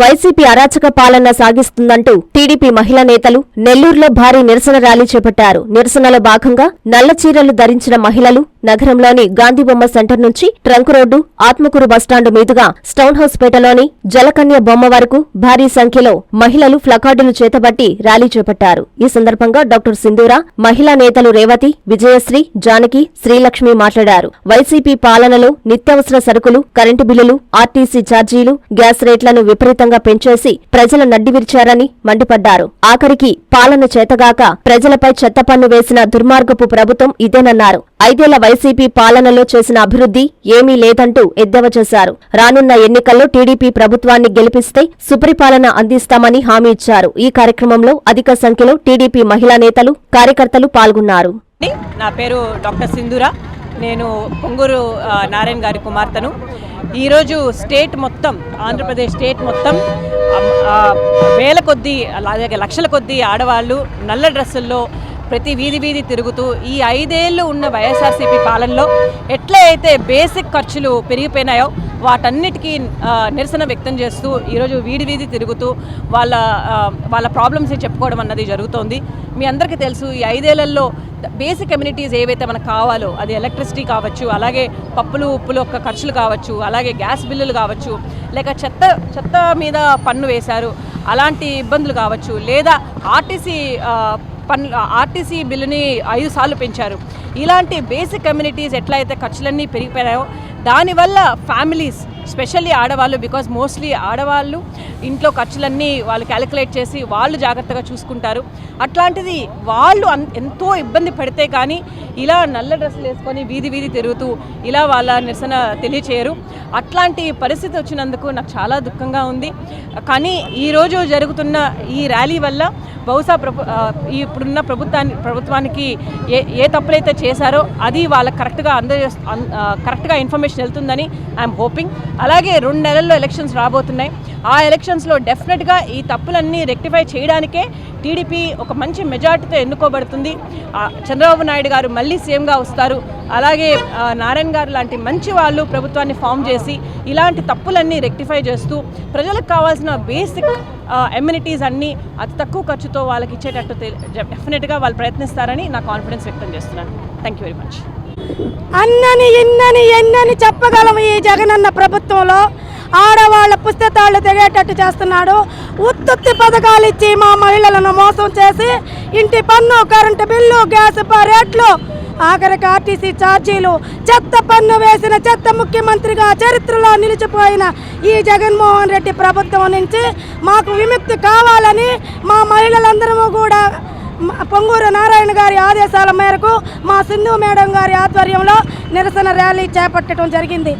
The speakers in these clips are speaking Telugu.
వైసీపీ అరాచక పాలన సాగిస్తుందంటూ టీడీపీ మహిళా నేతలు నెల్లూరులో భారీ నిరసన ర్యాలీ చేపట్టారు. నిరసనలో భాగంగా నల్ల చీరలు ధరించిన మహిళలు నగరంలోని గాంధీబొమ్మ సెంటర్ నుంచి trunk road Atmakur bus stand మీదుగా స్టౌన్ హౌస్ పేటలోని జలకన్య బొమ్మ వరకు భారీ సంఖ్యలో మహిళలు ఫ్లకార్డులు చేతబట్టి ర్యాలీ చేపట్టారు. ఈ సందర్భంగా డాక్టర్ సింధూర మహిళా నేతలు రేవతి విజయశ్రీ జానకి శ్రీలక్ష్మి మాట్లాడారు. వైసీపీ పాలనలో నిత్యావసర సరుకులు కరెంటు బిల్లులు ఆర్టీసీ ఛార్జీలు గ్యాస్ రేట్లను విపరీతంగా పెంచేసి ప్రజల నడ్డి విరిచారని మండిపడ్డారు. ఆఖరికి పాలన చేతగాక ప్రజలపై చెత్త పన్ను వేసిన దుర్మార్గపు ప్రభుత్వం ఇదేనన్నారు. ఐదేళ్ళ వైసీపీ పాలనలో చేసిన అభివృద్ధి ఏమీ లేదంటూ ఎద్దేవా చేశారు. రానున్న ఎన్నికల్లో టీడీపీ ప్రభుత్వాన్ని గెలిపిస్తే సుపరిపాలన అందిస్తామని హామీ ఇచ్చారు. ఈ కార్యక్రమంలో అధిక సంఖ్యలో టీడీపీ మహిళా నేతలు కార్యకర్తలు పాల్గొన్నారు. నా పేరు డాక్టర్ సింధురా. నేను పొంగూరు నారాయణ గారి కుమార్తెను. ఈరోజు స్టేట్ మొత్తం ఆంధ్రప్రదేశ్ స్టేట్ మొత్తం వేల కొద్దీ అలాగే లక్షల కొద్దీ ఆడవాళ్ళు నల్ల డ్రెస్సుల్లో ప్రతి వీధి వీధి తిరుగుతూ ఈ ఐదేళ్ళు ఉన్న వైఎస్ఆర్సీపీ పాలనలో ఎట్లా అయితే బేసిక్ ఖర్చులు పెరిగిపోయినాయో వాటన్నిటికీ నిరసన వ్యక్తం చేస్తూ ఈరోజు వీధి వీధి తిరుగుతూ వాళ్ళ వాళ్ళ ప్రాబ్లమ్స్ చెప్పుకోవడం అన్నది జరుగుతోంది. మీ అందరికీ తెలుసు ఈ ఐదేళ్ళలో బేసిక్ కమ్యూనిటీస్ ఏవైతే మనకు కావాలో అది ఎలక్ట్రిసిటీ కావచ్చు అలాగే పప్పులు ఉప్పులు యొక్క ఖర్చులు కావచ్చు అలాగే గ్యాస్ బిల్లులు కావచ్చు లేక చెత్త చెత్త మీద పన్ను వేశారు అలాంటి ఇబ్బందులు కావచ్చు. లేదా ఆర్టీసీ పన్ను ఆర్టీసీ బిల్లుని ఐదు సార్లు పెంచారు. ఇలాంటి బేసిక్ కమ్యూనిటీస్ ఎట్లయితే ఖర్చులన్నీ పెరిగిపోయాయో దానివల్ల ఫ్యామిలీస్ స్పెషల్లీ ఆడవాళ్ళు బికాజ్ మోస్ట్లీ ఆడవాళ్ళు ఇంట్లో ఖర్చులన్నీ వాళ్ళు క్యాలిక్యులేట్ చేసి వాళ్ళు జాగ్రత్తగా చూసుకుంటారు. అట్లాంటిది వాళ్ళు అన్- ఎంతో ఇబ్బంది పడితే కానీ ఇలా నల్ల డ్రెస్సులు వేసుకొని వీధి వీధి తిరుగుతూ ఇలా వాళ్ళ నిరసన తెలియచేయరు. అట్లాంటి పరిస్థితి వచ్చినందుకు నాకు చాలా దుఃఖంగా ఉంది. కానీ ఈరోజు జరుగుతున్న ఈ ర్యాలీ వల్ల బహుశా ప్రభు ఈ ఇప్పుడున్న ప్రభుత్వాన్ని ప్రభుత్వానికి ఏ ఏ తప్పులైతే చేశారో అది వాళ్ళకి కరెక్ట్గా అందజే కరెక్ట్గా ఇన్ఫర్మేషన్ వెళ్తుందని ఐఎమ్ హోపింగ్. అలాగే రెండు నెలల్లో ఎలక్షన్స్ రాబోతున్నాయి. ఆ ఎలక్షన్స్లో డెఫినెట్గా ఈ తప్పులన్నీ రెక్టిఫై చేయడానికే టీడీపీ ఒక మంచి మెజార్టీతో ఎన్నుకోబడుతుంది. చంద్రబాబు నాయుడు గారు మళ్ళీ సీఎంగా వస్తారు. అలాగే నారాయణ గారు లాంటి మంచి వాళ్ళు ప్రభుత్వాన్ని ఫామ్ చేసి ఇలాంటి తప్పులన్నీ రెక్టిఫై చేస్తూ ప్రజలకు కావాల్సిన బేసిక్ ఎమ్యూనిటీస్ అన్నీ అతి తక్కువ ఖర్చుతో వాళ్ళకి ఇచ్చేటట్టు డెఫినెట్గా వాళ్ళు ప్రయత్నిస్తారని నా కాన్ఫిడెన్స్ వ్యక్తం చేస్తున్నాను. Thank you very much. అన్నని ఇన్నని ఎన్నని చెప్పగలము ఈ జగనన్న ప్రభుత్వంలో? ఆడవాళ్ళ పుస్తకాలు తిరిగేటట్టు చేస్తున్నాడు. ఉత్తుత్తి పథకాలు ఇచ్చి మా మహిళలను మోసం చేసి ఇంటి పన్ను కరెంటు బిల్లు గ్యాస్ రేట్లు ఆఖరికి ఆర్టీసీ ఛార్జీలు చెత్త పన్ను వేసిన చెత్త ముఖ్యమంత్రిగా చరిత్రలో నిలిచిపోయిన ఈ జగన్మోహన్ రెడ్డి ప్రభుత్వం నుంచి మాకు విముక్తి కావాలని మా మహిళలందరము కూడా పొంగూరు నారాయణ గారి ఆదేశాల మేరకు మా సింధు మేడం గారి ఆధ్వర్యంలో నిరసన ర్యాలీ చేపట్టడం జరిగింది.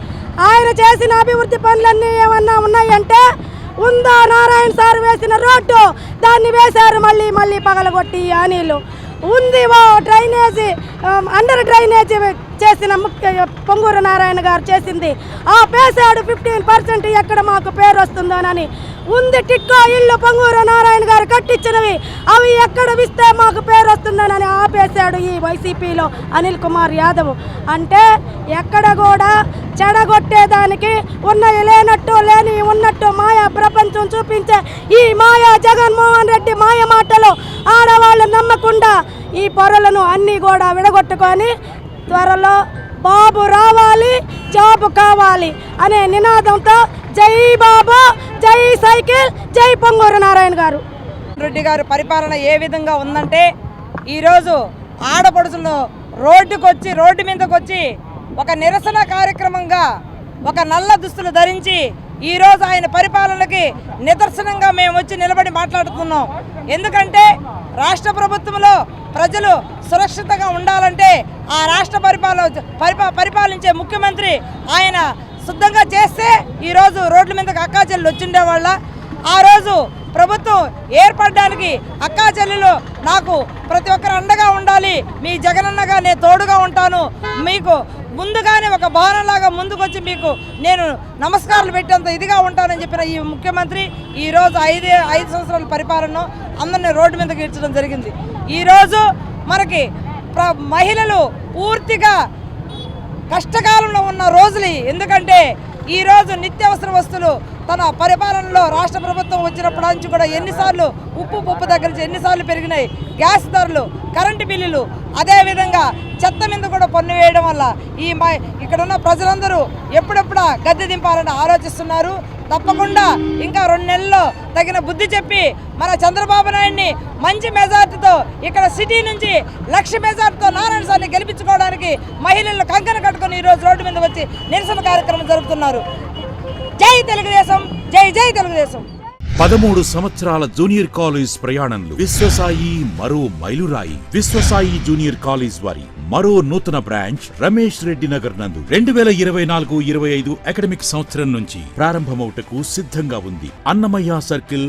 ఆయన చేసిన అభివృద్ధి పనులన్నీ ఏమన్నా ఉన్నాయంటే ఉందా నారాయణ సార్ వేసిన రోడ్డు దాన్ని వేశారు మళ్ళీ మళ్ళీ పగలగొట్టి ఈ ఉంది ఓ డ్రైనేజీ అండర్ డ్రైనేజీ చేసిన ముఖ్య పొంగూరు నారాయణ గారు చేసింది. ఆ పేసాడు ఫిఫ్టీన్ పర్సెంట్ ఎక్కడ మాకు పేరు వస్తుందోనని. ఉంది టిక్కో ఇల్లు పొంగూరు నారాయణ గారు కట్టించినవి. అవి ఎక్కడ విస్తే మాకు పేరు వస్తుందనని ఆపేశాడు ఈ వైసీపీలో అనిల్ కుమార్ యాదవ్. అంటే ఎక్కడ కూడా చెడగొట్టేదానికి ఉన్నవి లేనట్టు లేని ఉన్నట్టు మాయా ప్రపంచం చూపించే ఈ మాయా జగన్మోహన్ రెడ్డి మాయ మాటలు ఆడవాళ్ళు నమ్మకుండా ఈ పొరలను అన్నీ కూడా విడగొట్టుకొని త్వరలో బాబు రావాలి జాబు కావాలి అనే నినాదంతో జై బాబు జై సైకిల్ జై పొంగూరు నారాయణ గారు. రెడ్డి గారు పరిపాలన ఏ విధంగా ఉందంటే ఈరోజు ఆడపడుచులు రోడ్డుకు వచ్చి రోడ్డు మీదకి వచ్చి ఒక నిరసన కార్యక్రమంగా ఒక నల్ల దుస్తులు ధరించి ఈరోజు ఆయన పరిపాలనకి నిదర్శనంగా మేము వచ్చి నిలబడి మాట్లాడుతున్నాం. ఎందుకంటే రాష్ట్ర ప్రభుత్వంలో ప్రజలు సురక్షితంగా ఉండాలంటే ఆ రాష్ట్ర పరిపాలన పరిపా పరిపాలించే ముఖ్యమంత్రి ఆయన శుద్ధంగా చేస్తే ఈరోజు రోడ్ల మీదకి అక్కాచెల్లు వచ్చిండే వాళ్ళ ఆ రోజు ప్రభుత్వం ఏర్పడడానికి అక్కా చెల్లెలు నాకు ప్రతి ఒక్కరు అండగా ఉండాలి. మీ జగనన్నగా నేను తోడుగా ఉంటాను. మీకు ముందుగానే ఒక భవనంలాగా ముందుకొచ్చి మీకు నేను నమస్కారాలు పెట్టేంత ఇదిగా ఉంటానని చెప్పిన ఈ ముఖ్యమంత్రి ఈరోజు ఐదే ఐదు సంవత్సరాల పరిపాలన అందరినీ రోడ్డు మీదకి ఇచ్చడం జరిగింది. ఈరోజు మనకి ప్ర మహిళలు పూర్తిగా కష్టకాలంలో ఉన్న రోజులు ఎందుకంటే ఈరోజు నిత్యావసర వస్తువులు తన పరిపాలనలో రాష్ట్ర ప్రభుత్వం వచ్చినప్పటి నుంచి కూడా ఎన్నిసార్లు ఉప్పు పప్పు దగ్గర నుంచి ఎన్నిసార్లు పెరిగినాయి. గ్యాస్ ధరలు కరెంటు బిల్లులు అదేవిధంగా చెత్త మీద కూడా పన్ను వేయడం వల్ల ఈ మా ఇక్కడ ఉన్న ప్రజలందరూ ఎప్పుడెప్పుడా గద్దె దింపాలని ఆలోచిస్తున్నారు. తప్పకుండా ఇంకా రెండు నెలల్లో తగిన బుద్ధి చెప్పి మన చంద్రబాబు నాయుడిని మంచి మెజార్టీతో ఇక్కడ సిటీ నుంచి లక్ష మెజార్టీతో నారాయణ సార్ని గెలిపించుకోవడానికి మహిళలు కంకణ కట్టుకొని ఈరోజు రోడ్డు మీద వచ్చి నిరసన కార్యక్రమం జరుపుతున్నారు. జై తెలుగుదేశం జై జై తెలుగుదేశం. పదమూడు సంవత్సరాల జూనియర్ కాలేజ్ ప్రయాణంలో విశ్వసాయి మరో మైలురాయి. విశ్వసాయి జూనియర్ కాలేజ్ వారి మరో నూతన బ్రాంచ్ రమేష్ రెడ్డి నగర్ నందు రెండు వేల ఇరవై నాలుగు ఇరవై ఐదు అకాడమిక్ సంవత్సరం నుంచి ప్రారంభమవుటకు సిద్ధంగా ఉంది. అన్నమయ్య సర్కిల్